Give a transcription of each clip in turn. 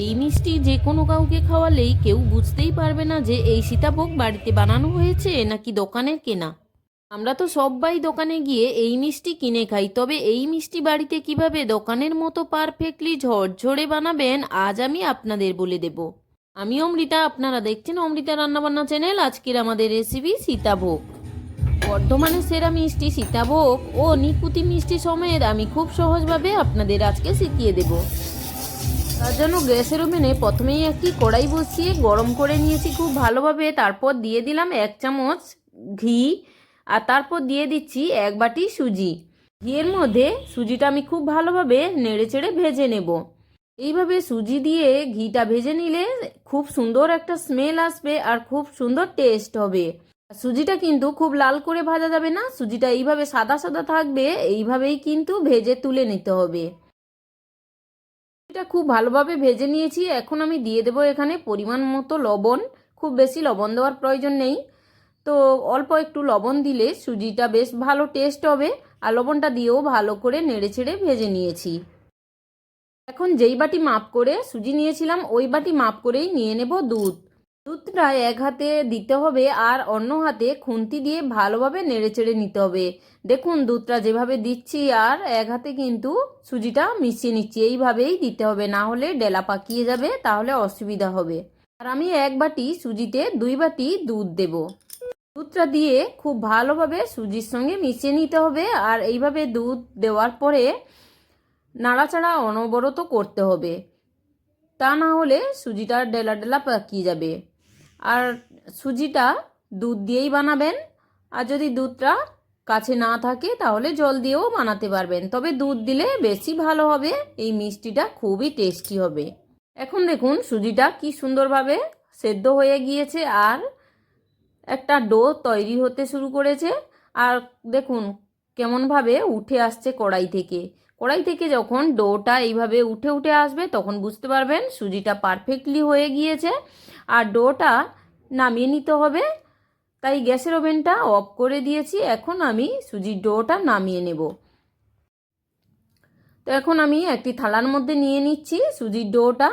এই মিষ্টি যে কোনো কাউকে খাওয়ালেই কেউ বুঝতেই পারবে না যে এই সীতাভোগ বাড়িতে বানানো হয়েছে নাকি দোকানের কেনা। আমরা তো সবাই দোকানে গিয়ে এই মিষ্টি কিনে খাই, তবে এই মিষ্টি বাড়িতে কীভাবে দোকানের মতো পারফেক্টলি ঝরঝরে বানাবেন, আজ আমি আপনাদের বলে দেব। আমি অমৃতা, আপনারা দেখছেন অমৃতা রান্নাবান্না চ্যানেল, আজকের আমাদের রেসিপি সীতাভোগ। বর্ধমানের সেরা মিষ্টি সীতাভোগ ও নিকুতি মিষ্টি সমেত আমি খুব সহজভাবে আপনাদের আজকে শিখিয়ে দেব। তার জন্য গ্যাসের ওভেনে প্রথমেই একটি কড়াই বসিয়ে গরম করে নিয়েছি খুব ভালোভাবে। তারপর দিয়ে দিলাম এক চামচ ঘি আর তারপর দিয়ে দিচ্ছি এক বাটি সুজি। ঘিয়ের মধ্যে সুজিটা আমি খুব ভালোভাবে নেড়ে চেড়ে ভেজে নেব। এইভাবে সুজি দিয়ে ঘিটা ভেজে নিলে খুব সুন্দর একটা স্মেল আসবে আর খুব সুন্দর টেস্ট হবে। সুজিটা কিন্তু খুব লাল করে ভাজা যাবে না, সুজিটা এইভাবে সাদা সাদা থাকবে, এইভাবেই কিন্তু ভেজে তুলে নিতে হবে। এটা খুব ভালোভাবে ভেজে নিয়েছি। এখন আমি দিয়ে দেবো এখানে পরিমাণ মতো লবণ। খুব বেশি লবণ দেওয়ার প্রয়োজন নেই। তো অল্প একটু লবণ দিলে সুজিটা বেশ ভালো টেস্ট হবে আর লবণটা দিয়েও ভালো করে নেড়ে ছেড়ে ভেজে নিয়েছি। এখন যেই বাটি মাপ করে সুজি নিয়েছিলাম, ওই বাটি মাপ করেই নিয়ে নেব দুধ। দুধটা এক হাতে দিতে হবে আর অন্য হাতে খুন্তি দিয়ে ভালোভাবে নেড়ে চেড়ে নিতে হবে। দেখুন, দুধটা যেভাবে দিচ্ছি আর এক হাতে কিন্তু সুজিটা মিশিয়ে নিচ্ছি। এইভাবেই দিতে হবে, না হলে ডেলা পাকিয়ে যাবে, তাহলে অসুবিধা হবে। আর আমি এক বাটি সুজিতে দুই বাটি দুধ দেব। দুধটা দিয়ে খুব ভালোভাবে সুজির সঙ্গে মিশিয়ে নিতে হবে আর এইভাবে দুধ দেওয়ার পরে নাড়াচাড়া অনবরত করতে হবে। তা না হলে সুজিটা ডেলা ডেলা পাকিয়ে যাবে। আর সুজিটা দুধ দিয়েই বানাবেন। আর যদি দুধটা কাছে না থাকে, তাহলে জল দিয়েও বানাতে পারবেন। তবে দুধ দিলে বেশি ভালো হবে, এই মিষ্টিটা খুবই টেস্টি হবে। এখন দেখুন সুজিটা কি সুন্দরভাবে সেদ্ধ হয়ে গিয়েছে, আর একটা ডো তৈরি হতে শুরু করেছে। আর দেখুন কেমনভাবে উঠে আসছে কড়াই থেকে। কড়াই থেকে যখন ডোটা এইভাবে উঠে উঠে আসবে, তখন বুঝতে পারবেন সুজিটা পারফেক্টলি হয়ে গিয়েছে। আর ডোটা নামিয়ে নিতে হবে। তাই গ্যাসের ওভেনটা অফ করে দিয়েছি। এখন আমি সুজির ডোটা নামিয়ে নেব। তো এখন আমি একটি থালার মধ্যে নিয়ে নিচ্ছি সুজির ডোটা।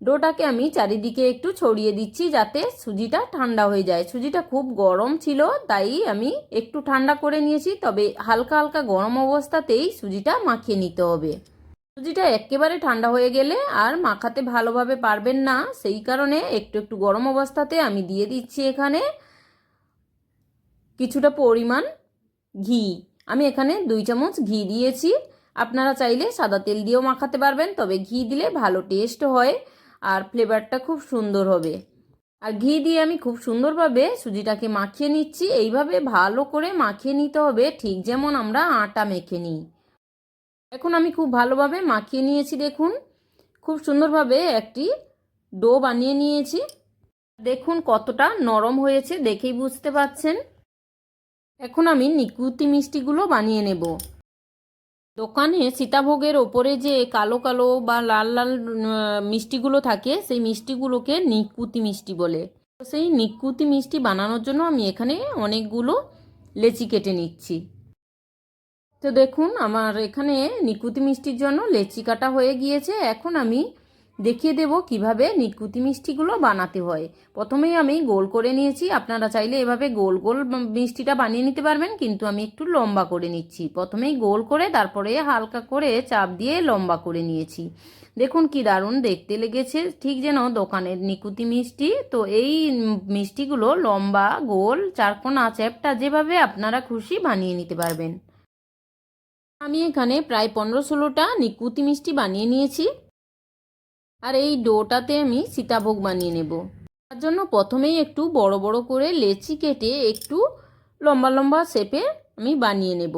ডোটাকে আমি চারিদিকে একটু ছড়িয়ে দিচ্ছি যাতে সুজিটা ঠান্ডা হয়ে যায়। সুজিটা খুব গরম ছিল, তাই আমি একটু ঠান্ডা করে নিয়েছি। তবে হালকা হালকা গরম অবস্থাতেই সুজিটা মাখিয়ে নিতে হবে। সুজিটা একেবারে ঠান্ডা হয়ে গেলে আর মাখাতে ভালোভাবে পারবেন না। সেই কারণে একটু একটু গরম অবস্থাতে আমি দিয়ে দিচ্ছি এখানে কিছুটা পরিমাণ ঘি। আমি এখানে দুই চামচ ঘি দিয়েছি। আপনারা চাইলে সাদা তেল দিয়েও মাখাতে পারবেন, তবে ঘি দিলে ভালো টেস্ট হয় আর ফ্লেভারটা খুব সুন্দর হবে। আর ঘি দিয়ে আমি খুব সুন্দরভাবে সুজিটাকে মাখিয়ে নিচ্ছি। এইভাবে ভালো করে মাখিয়ে নিতে হবে, ঠিক যেমন আমরা আটা মেখে নিই। এখন আমি খুব ভালোভাবে মাখিয়ে নিয়েছি, দেখুন। খুব সুন্দরভাবে একটি ডো বানিয়ে নিয়েছি। দেখুন কতটা নরম হয়েছে, দেখেই বুঝতে পাচ্ছেন। এখন আমি নিকুতি মিষ্টিগুলো বানিয়ে নেব। দোকানে সীতাভোগের ওপরে যে কালো কালো বা লাল লাল মিষ্টিগুলো থাকে, সেই মিষ্টিগুলোকে নিকুতি মিষ্টি বলে। সেই নিকুতি মিষ্টি বানানোর জন্য আমি এখানে অনেকগুলো লেচি কেটে নিচ্ছি। তো দেখুন, আমার এখানে নিকুতি মিষ্টির জন্য লেচি কাটা হয়ে গিয়েছে। এখন আমি দেখিয়ে দেব কীভাবে নিকুতি মিষ্টিগুলো বানাতে হয়। প্রথমেই আমি গোল করে নিয়েছি। আপনারা চাইলে এভাবে গোল গোল মিষ্টিটা বানিয়ে নিতে পারবেন, কিন্তু আমি একটু লম্বা করে নিচ্ছি। প্রথমেই গোল করে, তারপরে হালকা করে চাপ দিয়ে লম্বা করে নিয়েছি। দেখুন কি দারুণ দেখতে লেগেছে। ঠিক যেন দোকানের নিকুতি মিষ্টি। তো এই মিষ্টিগুলো লম্বা, গোল, চারকোনা, চ্যাপটা যেভাবে আপনারা খুশি বানিয়ে নিতে পারবেন। আমি এখানে প্রায় পনেরো ষোলোটা নিকুতি মিষ্টি বানিয়ে নিয়েছি। আর এই ডোটাতে আমি সীতাভোগ বানিয়ে নেব। তার জন্য প্রথমেই একটু বড় বড় করে লেচি কেটে একটু লম্বা লম্বা শেপে আমি বানিয়ে নেব।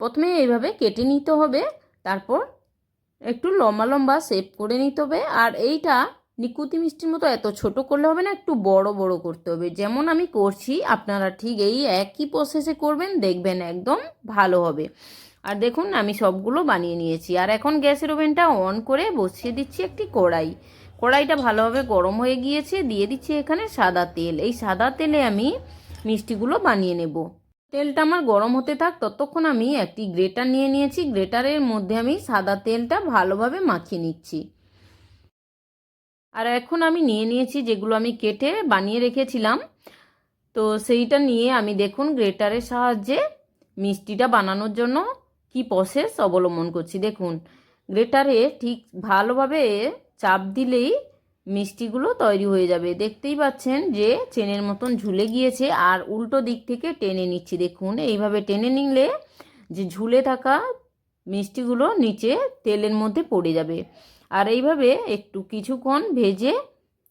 প্রথমে এইভাবে কেটে নিতে হবে, তারপর একটু লম্বা লম্বা শেপ করে নিতে হবে। আর এইটা নিকুতি মিষ্টির মতো এত ছোট করলে হবে না, একটু বড় বড় করতে হবে। যেমন আমি করছি, আপনারা ঠিক এই একই প্রসেসে করবেন, দেখবেন একদম ভালো হবে। আর দেখুন, আমি সবগুলো বানিয়ে নিয়েছি। আর এখন গ্যাসের ওভেনটা অন করে বসিয়ে দিচ্ছি একটি কড়াই। কড়াইটা ভালোভাবে গরম হয়ে গিয়েছে, দিয়ে দিচ্ছি এখানে সাদা তেল। এই সাদা তেলে আমি মিষ্টিগুলো বানিয়ে নেব। তেলটা আমার গরম হতে থাক, ততক্ষণ আমি একটি গ্রেটার নিয়ে নিয়েছি। গ্রেটারের মধ্যে আমি সাদা তেলটা ভালোভাবে মাখিয়ে নিচ্ছি। আর এখন আমি নিয়ে নিয়েছি যেগুলো আমি কেটে বানিয়ে রেখেছিলাম। তো সেইটা নিয়ে আমি দেখুন, গ্রেটারের সাহায্যে মিষ্টিটা বানানোর জন্য কি প্রসেস অবলম্বন করছি? দেখুন গ্রেটারে ঠিক ভালোভাবে চাপ দিলেই মিষ্টিগুলো তৈরি হয়ে যাবে। দেখতেই পাচ্ছেন যে চেনের মতন ঝুলে গিয়েছে আর উল্টো দিক থেকে টেনে নিচ্ছি। দেখুন, এইভাবে টেনে নিলে যে ঝুলে থাকা মিষ্টিগুলো নিচে তেলের মধ্যে পড়ে যাবে। আর এইভাবে একটু কিছুক্ষণ ভেজে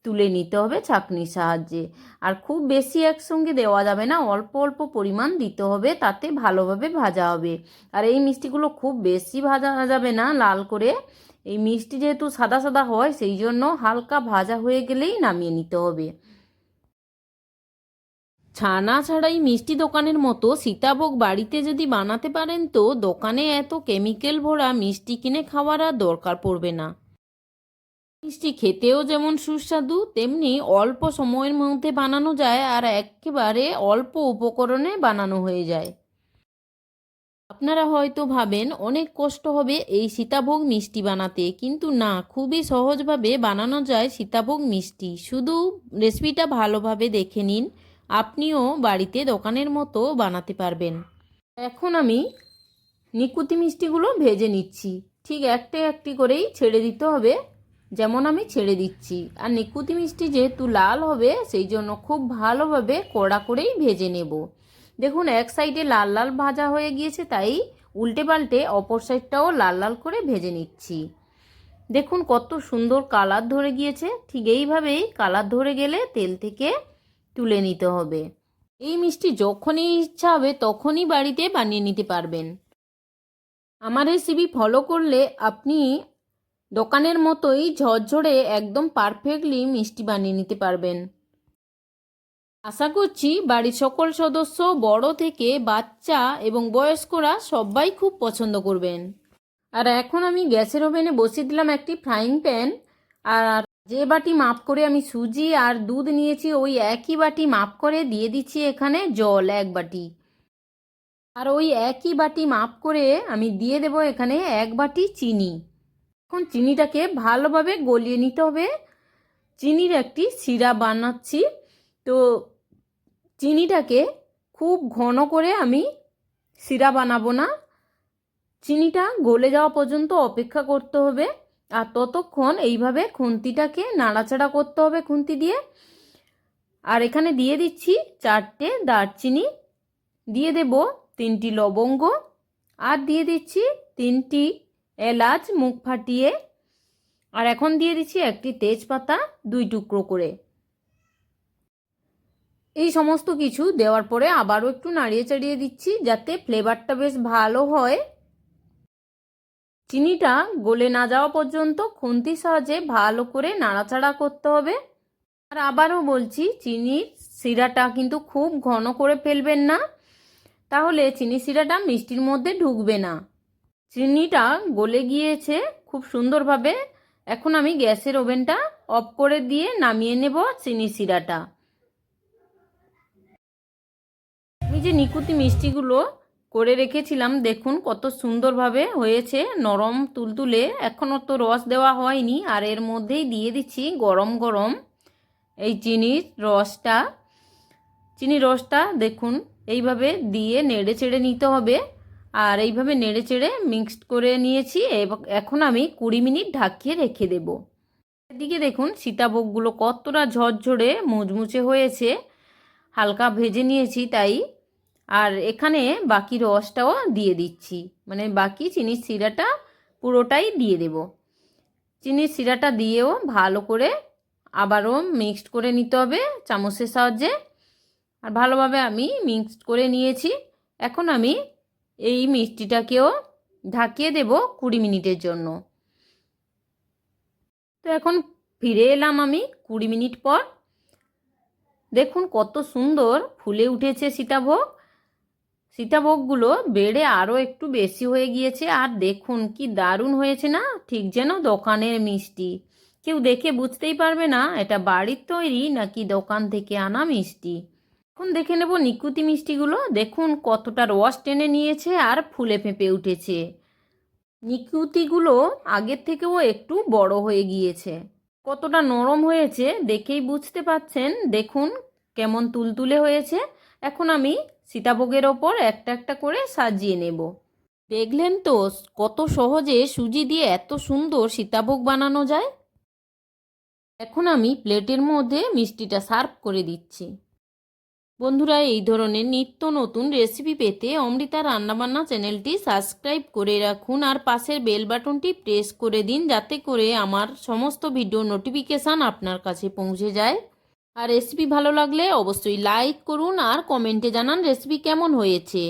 তুলে নিতে হবে ছাঁকনির সাহায্যে। আর খুব বেশি একসঙ্গে দেওয়া যাবে না, অল্প অল্প পরিমাণ দিতে হবে, তাতে ভালোভাবে ভাজা হবে। আর এই মিষ্টিগুলো খুব বেশি ভাজা যাবে না, লাল করে। এই মিষ্টি যেহেতু সাদা সাদা হয়, সেই জন্য হালকা ভাজা হয়ে গেলেই নামিয়ে নিতে হবে। ছানা ছাড়াই মিষ্টি দোকানের মতো সীতাভোগ বাড়িতে যদি বানাতে পারেন তো দোকানে এত কেমিক্যাল ভরা মিষ্টি কিনে খাওয়ার আর দরকার পড়বে না। মিষ্টি খেতেও যেমন সুস্বাদু, তেমনি অল্প সময়ের মধ্যে বানানো যায় আর একেবারে অল্প উপকরণে বানানো হয়ে যায়। আপনারা হয়তো ভাবেন, অনেক কষ্ট হবে এই সীতাভোগ মিষ্টি বানাতে, কিন্তু না, খুবই সহজভাবে বানানো যায় সীতাভোগ মিষ্টি। শুধু রেসিপিটা ভালোভাবে দেখে নিন, আপনিও বাড়িতে দোকানের মতো বানাতে পারবেন। এখন আমি নিকুতি মিষ্টিগুলো ভেজে নিচ্ছি। ঠিক একটি একটি করেই ছেড়ে দিতে হবে। যেমন আমি ছেড়ে দিচ্ছি। আর নিকুতি মিষ্টি যেহেতু লাল হবে সেই জন্য খুব ভালোভাবে কড়া করেই ভেজে নেব। দেখুন, এক সাইডে লাল লাল ভাজা হয়ে গিয়েছে, তাই উল্টে পাল্টে অপর সাইডটাও লাল লাল করে ভেজে নিচ্ছি। দেখুন, কত সুন্দর কালার ধরে গিয়েছে। ঠিক এইভাবেই কালার ধরে গেলে তেল থেকে তুলে নিতে হবে। এই মিষ্টি যখনই ইচ্ছা হবে, তখনই বাড়িতে বানিয়ে নিতে পারবেন। আমার রেসিপি ফলো করলে আপনি দোকানের মতোই ঝরঝরে একদম পারফেক্টলি মিষ্টি বানিয়ে নিতে পারবেন। আশা করছি বাড়ির সকল সদস্য, বড় থেকে বাচ্চা এবং বয়স্করা সবাই খুব পছন্দ করবেন। আর এখন আমি গ্যাসের ওভেনে বসিয়ে দিলাম একটি ফ্রাইং প্যান আর যে বাটি মাপ করে আমি সুজি আর দুধ নিয়েছি, ওই একই বাটি মাপ করে দিয়ে দিচ্ছি এখানে জল এক বাটি। আর ওই একই বাটি মাপ করে আমি দিয়ে দেব এখানে এক বাটি চিনি। এখন চিনিটাকে ভালোভাবে গলিয়ে নিতে হবে। চিনির একটি সিরা বানাচ্ছি। তো চিনিটাকে খুব ঘন করে আমি সিরা বানাবো না। চিনিটা গলে যাওয়া পর্যন্ত অপেক্ষা করতে হবে। আর ততক্ষণ এইভাবে খুন্তিটাকে নাড়াচাড়া করতে হবে খুন্তি দিয়ে। আর এখানে দিয়ে দিচ্ছি চারটে দারচিনি। দিয়ে দেব তিনটি লবঙ্গ। আর দিয়ে দিচ্ছি তিনটি এলাচ মুখ ফাটিয়ে, আর এখন দিয়ে দিচ্ছি একটি তেজপাতা, দুই টুকরো করে। এই সমস্ত কিছু দেওয়ার পরে আবারও একটু নাড়িয়ে চাড়িয়ে দিচ্ছি যাতে ফ্লেভারটা বেশ ভালো হয়। চিনিটা গলে না যাওয়া পর্যন্ত খুন্তির সাহায্যে ভালো করে নাড়াচাড়া করতে হবে। আর আবারও বলছি, চিনির শিরাটা কিন্তু খুব ঘন করে ফেলবেন না, তাহলে চিনি শিরাটা মিষ্টির মধ্যে ঢুকবে না। চিনিটা গলে গিয়েছে খুব সুন্দরভাবে। এখন আমি গ্যাসের ওভেনটা অফ করে দিয়ে নামিয়ে নেব চিনি শিরাটা আমি যে নিকুতি মিষ্টিগুলো করে রেখেছিলাম, দেখুন কত সুন্দরভাবে হয়েছে, নরম তুলতুলে। এখনও তো রস দেওয়া হয়নি, আর এর মধ্যেই দিয়ে দিচ্ছি গরম গরম এই চিনির রসটা। চিনি রসটা দেখুন, এইভাবে দিয়ে নেড়ে চেড়ে নিতে হবে। আর এইভাবে নেড়ে চেড়ে মিক্সড করে নিয়েছি এবং এখন আমি কুড়ি মিনিট ঢাকিয়ে রেখে দেব। এদিকে দেখুন সীতাভোগগুলো কতটা ঝরঝরে মুচমুচে হয়েছে। হালকা ভেজে নিয়েছি তাই। আর এখানে বাকি রসটাও দিয়ে দিচ্ছি। মানে বাকি চিনির শিরাটা পুরোটাই দিয়ে দেব। চিনির শিরাটা দিয়েও ভালো করে আবারও মিক্সড করে নিতে হবে চামচের সাহায্যে। আর ভালোভাবে আমি মিক্সড করে নিয়েছি। এখন আমি এই মিষ্টিটাকেও ঢাকিয়ে দেব কুড়ি মিনিটের জন্য। তো এখন ফিরে এলাম আমি কুড়ি মিনিট পর। দেখুন কত সুন্দর ফুলে উঠেছে সীতাভোগ। সীতাভোগগুলো বেড়ে আরও একটু বেশি হয়ে গিয়েছে আর দেখুন কি দারুণ হয়েছে না? ঠিক যেন দোকানের মিষ্টি। কেউ দেখে বুঝতেই পারবে না, এটা বাড়ির তৈরি নাকি দোকান থেকে আনা মিষ্টি? এখন দেখে নেব নিকুতি মিষ্টিগুলো। দেখুন কতটা রস টেনে নিয়েছে আর ফুলে ফেঁপে উঠেছে। নিকুতিগুলো আগের থেকেও একটু বড় হয়ে গিয়েছে। কতটা নরম হয়েছে দেখেই বুঝতে পাচ্ছেন। দেখুন কেমন তুলতুলে হয়েছে। এখন আমি সীতাভোগের ওপর একটা একটা করে সাজিয়ে নেব। দেখলেন তো কত সহজে সুজি দিয়ে এত সুন্দর সীতাভোগ বানানো যায়। এখন আমি প্লেটের মধ্যে মিষ্টিটা সার্ভ করে দিচ্ছি। বন্ধুরা, এই ধরনের নিত্য নতুন রেসিপি পেতে অমৃতা রান্নাবান্না চ্যানেলটি সাবস্ক্রাইব করে রাখুন আর পাশের বেল বাটনটি প্রেস করে দিন যাতে করে আমার সমস্ত ভিডিও নোটিফিকেশান আপনার কাছে পৌঁছে যায়। আর রেসিপি ভালো লাগলে অবশ্যই লাইক করুন আর কমেন্টে জানান রেসিপি কেমন হয়েছে।